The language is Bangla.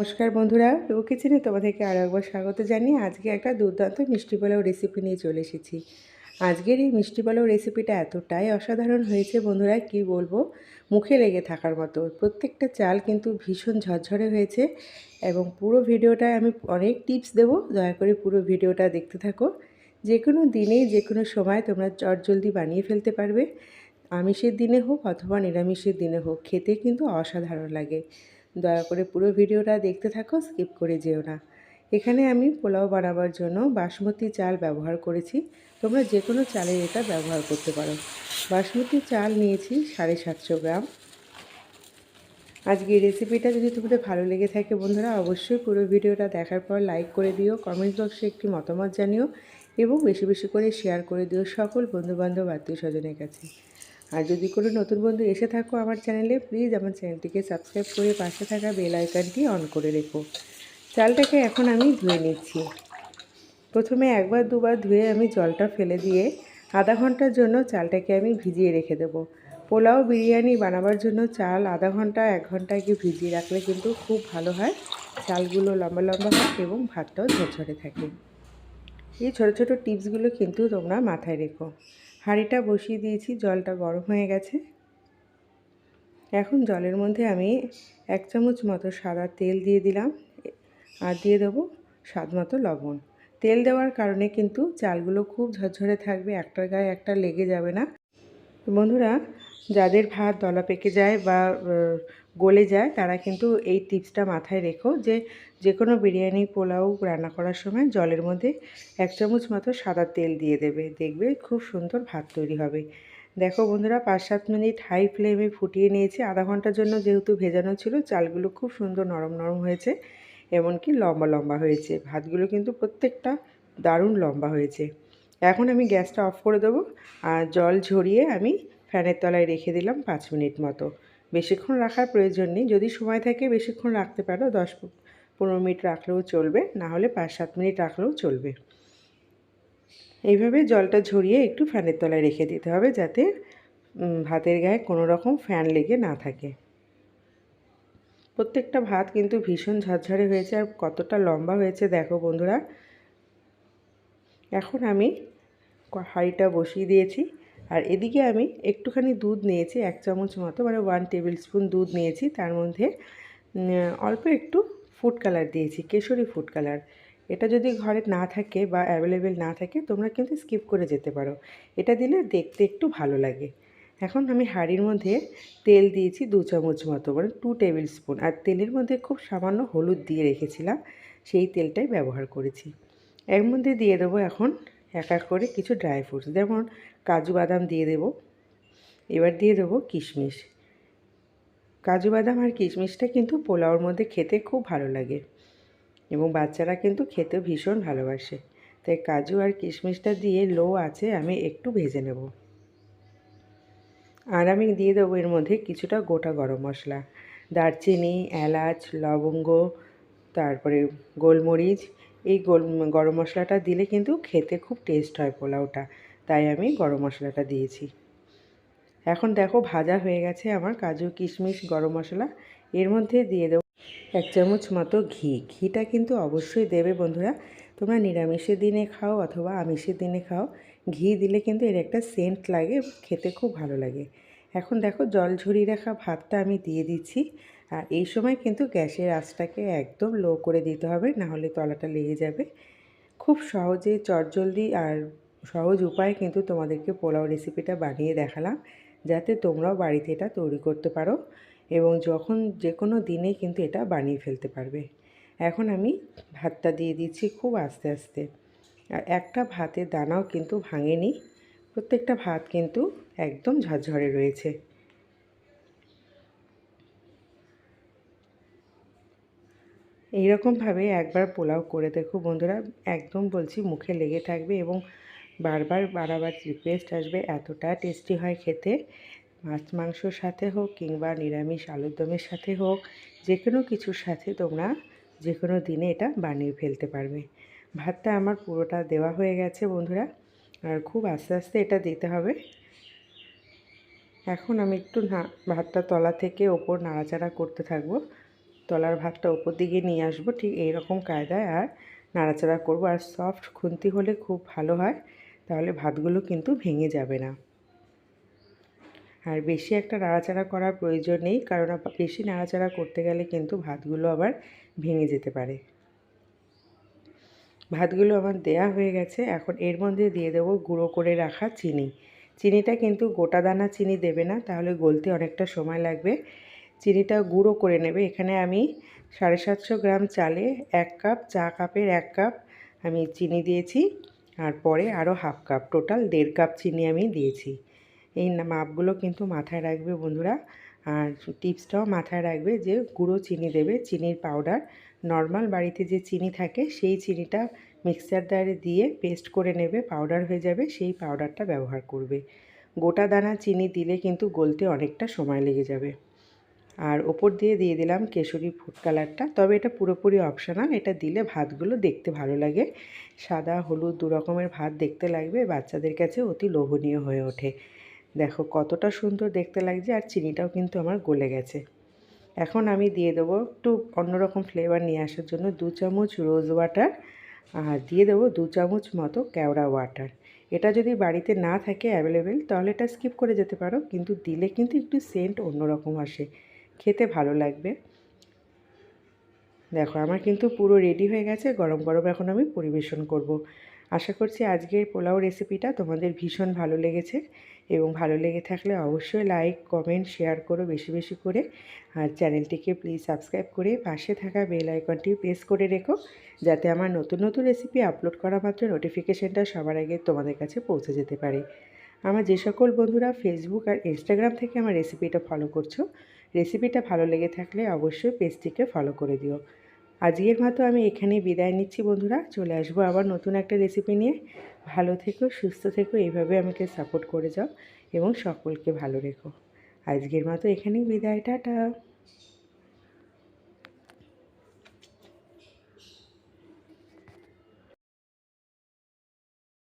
নমস্কার বন্ধুরা ও কিচেনে তোমাদেরকে আরও একবার স্বাগত জানিয়ে আজকে একটা দুর্দান্ত মিষ্টি পোলাও রেসিপি নিয়ে চলে এসেছি। আজকের এই মিষ্টি পোলাও রেসিপিটা এতটাই অসাধারণ হয়েছে বন্ধুরা, কি বলব? মুখে লেগে থাকার মতো। প্রত্যেকটা চাল কিন্তু ভীষণ ঝরঝরে হয়েছে এবং পুরো ভিডিওটায় আমি অনেক টিপস দেবো। দয়া করে পুরো ভিডিওটা দেখতে থাকো। যে কোনো দিনেই যে কোনো সময় তোমরা চটজলদি বানিয়ে ফেলতে পারবে। আমিষের দিনে হোক অথবা নিরামিষের দিনে হোক, খেতে কিন্তু অসাধারণ লাগে। দয়া করে পুরো ভিডিওটা দেখতে থাকো, স্কিপ করে যেও না। এখানে আমি পোলাও বানাবার জন্য বাসমতি চাল ব্যবহার করেছি। তোমরা যে কোনো চালের এটা ব্যবহার করতে পারো। বাসমতি চাল নিয়েছি সাড়ে সাতশো গ্রাম। আজকে এই রেসিপিটা যদি তোমাদের ভালো লেগে থাকে বন্ধুরা, অবশ্যই পুরো ভিডিওটা দেখার পর লাইক করে দিও, কমেন্ট বক্সে একটি মতামত জানিও এবং বেশি বেশি করে শেয়ার করে দিও সকল বন্ধুবান্ধব, আত্মীয় স্বজনের কাছে। আর যদি কোনো নতুন বন্ধু এসে থাকো আমার চ্যানেলে প্লিজ আমার চ্যানেলটিকে সাবস্ক্রাইব করে পাশে থাকা বেল আইকনটি অন করে রেখো। চালটাকে এখন আমি ধুয়ে নিচ্ছি। প্রথমে একবার দুবার ধুয়ে আমি জলটা ফেলে দিয়ে আধা ঘণ্টার জন্য চালটাকে আমি ভিজিয়ে রেখে দেবো। পোলাও বিরিয়ানি বানাবার জন্য চাল আধা ঘণ্টা, এক ঘণ্টা কি ভিজিয়ে রাখলে কিন্তু খুব ভালো হয়। চালগুলো লম্বা লম্বা হয় এবং ভাতটাও ঝরঝরে থাকে। এই ছোটো ছোটো টিপসগুলো কিন্তু তোমরা মাথায় রেখো। হাঁড়িটা বসিয়ে দিয়েছি, জলটা গরম হয়ে গেছে। এখন জলের মধ্যে আমি এক চামচ মতো সাদা তেল দিয়ে দিলাম। আর দিয়ে দেবো স্বাদ মতো লবণ। তেল দেওয়ার কারণে কিন্তু চালগুলো খুব ঝরঝরে থাকবে, একটার গায়ে একটা লেগে যাবে না। বন্ধুরা, যাদের ভাত দলা পেকে যায় বা গলে যায়, তারা কিন্তু এই টিপসটা মাথায় রেখো যে যে কোনো বিরিয়ানি, পোলাও রান্না করার সময় জলের মধ্যে এক চামচ মতো সাদা তেল দিয়ে দেবে। দেখবে খুব সুন্দর ভাত তৈরি হবে। দেখো বন্ধুরা, পাঁচ সাত মিনিট হাই ফ্লেমে ফুটিয়ে নিয়েছি। আধা ঘণ্টার জন্য যেহেতু ভেজানো ছিল, চালগুলো খুব সুন্দর নরম নরম হয়েছে, এমনকি লম্বা লম্বা হয়েছে। ভাতগুলো কিন্তু প্রত্যেকটা দারুণ লম্বা হয়েছে। এখন আমি গ্যাসটা অফ করে দেবো আর জল ঝরিয়ে আমি ফ্যানের তলায় রেখে দিলাম পাঁচ মিনিট মতো। বেশিক্ষণ রাখার প্রয়োজন নেই। যদি সময় থাকে বেশিক্ষণ রাখতে পারো, দশ পনেরো মিনিট রাখলেও চলবে, না হলে পাঁচ সাত মিনিট রাখলেও চলবে। এইভাবে জলটা ঝরিয়ে একটু ফ্যানের তলায় রেখে দিতে হবে যাতে ভাতের গায়ে কোনো রকম ফ্যান লেগে না থাকে। প্রত্যেকটা ভাত কিন্তু ভীষণ ঝরঝরে হয়েছে আর কতটা লম্বা হয়েছে দেখো বন্ধুরা। এখন আমি হাঁড়িটা বসিয়ে দিয়েছি। আর এদিকে আমি একটুখানি দুধ নিয়েছি, এক চামচ মতো মানে ওয়ান টেবিল স্পুন দুধ নিয়েছি। তার মধ্যে অল্প একটু ফুড কালার দিয়েছি, কেশরি ফুড কালার এটা যদি ঘরে না থাকে বা অ্যাভেলেবেল না থাকে, তোমরা কিন্তু স্কিপ করে যেতে পারো। এটা দিলে দেখতে একটু ভালো লাগে। এখন আমি হাঁড়ির মধ্যে তেল দিয়েছি দু চামচ মতো মানে টু টেবিল স্পুন আর তেলের মধ্যে খুব সামান্য হলুদ দিয়ে রেখেছিলাম, সেই তেলটাই ব্যবহার করেছি। এর মধ্যে দিয়ে দেবো এখন এক এক করে কিছু ড্রাই ফ্রুটস যেমন কাজু বাদাম দিয়ে দেবো। এবার দিয়ে দেবো কিশমিশ। কাজু বাদাম আর কিশমিশটা কিন্তু পোলাওর মধ্যে খেতে খুব ভালো লাগে এবং বাচ্চারা কিন্তু খেতে ভীষণ ভালোবাসে। তাই কাজু আর কিশমিশটা দিয়ে লো আছে আমি একটু ভেজে নেব। আর আমি দিয়ে দেবো এর মধ্যে কিছুটা গোটা গরম মশলা। দারচিনি, এলাচ, লবঙ্গ, তারপরে গোলমরিচ এই গরম মশলাটা দিলে কিন্তু খেতে খুব টেস্ট হয় পোলাওটা। তাই আমি গরম মশলাটা দিয়েছি। এখন দেখো ভাজা হয়ে গেছে আমার কাজু কিশমিশ গরম মশলা। এর মধ্যে দিয়ে দেবো এক চামচ মতো ঘি। ঘিটা কিন্তু অবশ্যই দেবে বন্ধুরা। তোমরা নিরামিষের দিনে খাও অথবা আমিষের দিনে খাও। ঘি দিলে কিন্তু এর একটা সেন্ট লাগে, খেতে খুব ভালো লাগে। এখন দেখো জল ঝরিয়ে রাখা ভাতটা আমি দিয়ে দিচ্ছি। আর এই সময় কিন্তু গ্যাসের আঁচটাকে একদম লো করে দিতে হবে না হলে তলাটা লেগে যাবে। খুব সহজে, চটজলদি আর সহজ উপায় কিন্তু তোমাদেরকে পোলাও রেসিপিটা বানিয়ে দেখালাম, যাতে তোমরাও বাড়িতে এটা তৈরি করতে পারো এবং যখন যে কোনো দিনে কিন্তু এটা বানিয়ে ফেলতে পারবে। এখন আমি ভাতটা দিয়ে দিচ্ছি খুব আস্তে আস্তে। আর একটা ভাতের দানাও কিন্তু ভাঙেনি, প্রত্যেকটা ভাত কিন্তু একদম ঝরঝরে রয়েছে। এইরকমভাবে একবার পোলাও করে দেখো বন্ধুরা, একদম বলছি মুখে লেগে থাকবে এবং বারবার বারাবার রিকোয়েস্ট আসবে, এতটা টেস্টি হয় খেতে। মাছ মাংসর সাথে হোক কিংবা নিরামিষ আলুর দমের সাথে হোক যে কোনো কিছুর সাথে তোমরা যে কোনো দিনে এটা বানিয়ে ফেলতে পারবে। ভাতটা আমার পুরোটা দেওয়া হয়ে গেছে বন্ধুরা, আর খুব আস্তে আস্তে এটা দিতে হবে। এখন আমি একটু না, ভাতটা তলা থেকে ওপর নাড়াচাড়া করতে থাকব। তলার ভাতটা ওপর দিকে নিয়ে আসব, ঠিক এই রকম কায়দায় আর নাড়াচাড়া করব। আর সফট খুন্তি হলে খুব ভালো হয়, তাহলে ভাতগুলো কিন্তু ভেঙে যাবে না। আর বেশি একটা নাড়াচাড়া করার প্রয়োজন নেই, কারণ বেশি নাড়াচাড়া করতে গেলে কিন্তু ভাতগুলো আবার ভেঙে যেতে পারে। ভাতগুলো আমার দেয়া হয়ে গেছে, এখন এর মধ্যে দিয়ে দেবো গুঁড়ো করে রাখা চিনি। চিনিটা কিন্তু গোটা দানা চিনি দেবে না, তাহলে গলতে অনেকটা সময় লাগবে। চিনিটা গুঁড়ো করে নেবে। এখানে আমি সাড়ে সাতশো গ্রাম চালে এক কাপ, চা কাপের এক কাপ আমি চিনি দিয়েছি আর পরে আরও হাফ কাপ, টোটাল দেড় কাপ চিনি আমি দিয়েছি। এই মাপগুলো কিন্তু মাথায় রাখবে বন্ধুরা। আর টিপসটাও মাথায় রাখবে যে গুঁড়ো চিনি দেবে। চিনির পাউডার, নর্মাল বাড়িতে যে চিনি থাকে সেই চিনিটা মিক্সার দ্বারে দিয়ে পেস্ট করে নেবে, পাউডার হয়ে যাবে, সেই পাউডারটা ব্যবহার করবে। গোটা দানা চিনি দিলে কিন্তু গলতে অনেকটা সময় লেগে যাবে। আর ওপর দিয়ে দিয়ে দিলাম কেশরি ফুড কালারটা তবে এটা পুরোপুরি অপশনাল এটা দিলে ভাতগুলো দেখতে ভালো লাগে। সাদা, হলুদ দু রকমের ভাত দেখতে লাগবে, বাচ্চাদের কাছে অতি লোভনীয় হয়ে ওঠে। দেখো কতটা সুন্দর দেখতে লাগছে আর চিনিটাও কিন্তু আমার গলে গেছে। এখন আমি দিয়ে দেবো একটু অন্যরকম ফ্লেভার নিয়ে আসার জন্য দু চামচ রোজ ওয়াটার আর দিয়ে দেবো দু চামচ মতো কেওড়া ওয়াটার এটা যদি বাড়িতে না থাকে অ্যাভেলেবেল তাহলে এটা স্কিপ করে যেতে পারো, কিন্তু দিলে কিন্তু একটু সেন্ট অন্যরকম আসে। খেতে ভালো লাগবে। দেখো, আমার কিন্তু পুরো রেডি হয়ে গেছে। গরম গরম এখন আমি পরিবেশন করব। আশা করছি আজকের পোলাও রেসিপিটা তোমাদের ভীষণ ভালো লেগেছে এবং ভালো লেগে থাকলে অবশ্যই লাইক কমেন্ট শেয়ার করো বেশি বেশি করে। আর চ্যানেলটিকে প্লিজ সাবস্ক্রাইব করে পাশে থাকা বেল আইকনটি প্রেস করে রেখো যাতে আমার নতুন নতুন রেসিপি আপলোড করা মাত্র নোটিফিকেশানটা সবার আগে তোমাদের কাছে পৌঁছে যেতে পারে। আমার যে সকল বন্ধুরা ফেসবুক আর ইনস্টাগ্রাম থেকে আমার রেসিপিটা ফলো করছ রেসিপিটা ভালো লেগে থাকলে অবশ্যই পেজটিকে ফলো করে দিও। আজকের মতো আমি এখানেই বিদায় নিচ্ছি বন্ধুরা, চলে আসব আবার নতুন একটা রেসিপি নিয়ে। ভালো থেকো, সুস্থ থেকো, এইভাবে আমাকে সাপোর্ট করে যাও এবং সকলকে ভালো রেখো। আজকের মতো এখানেই বিদায়, টাটা।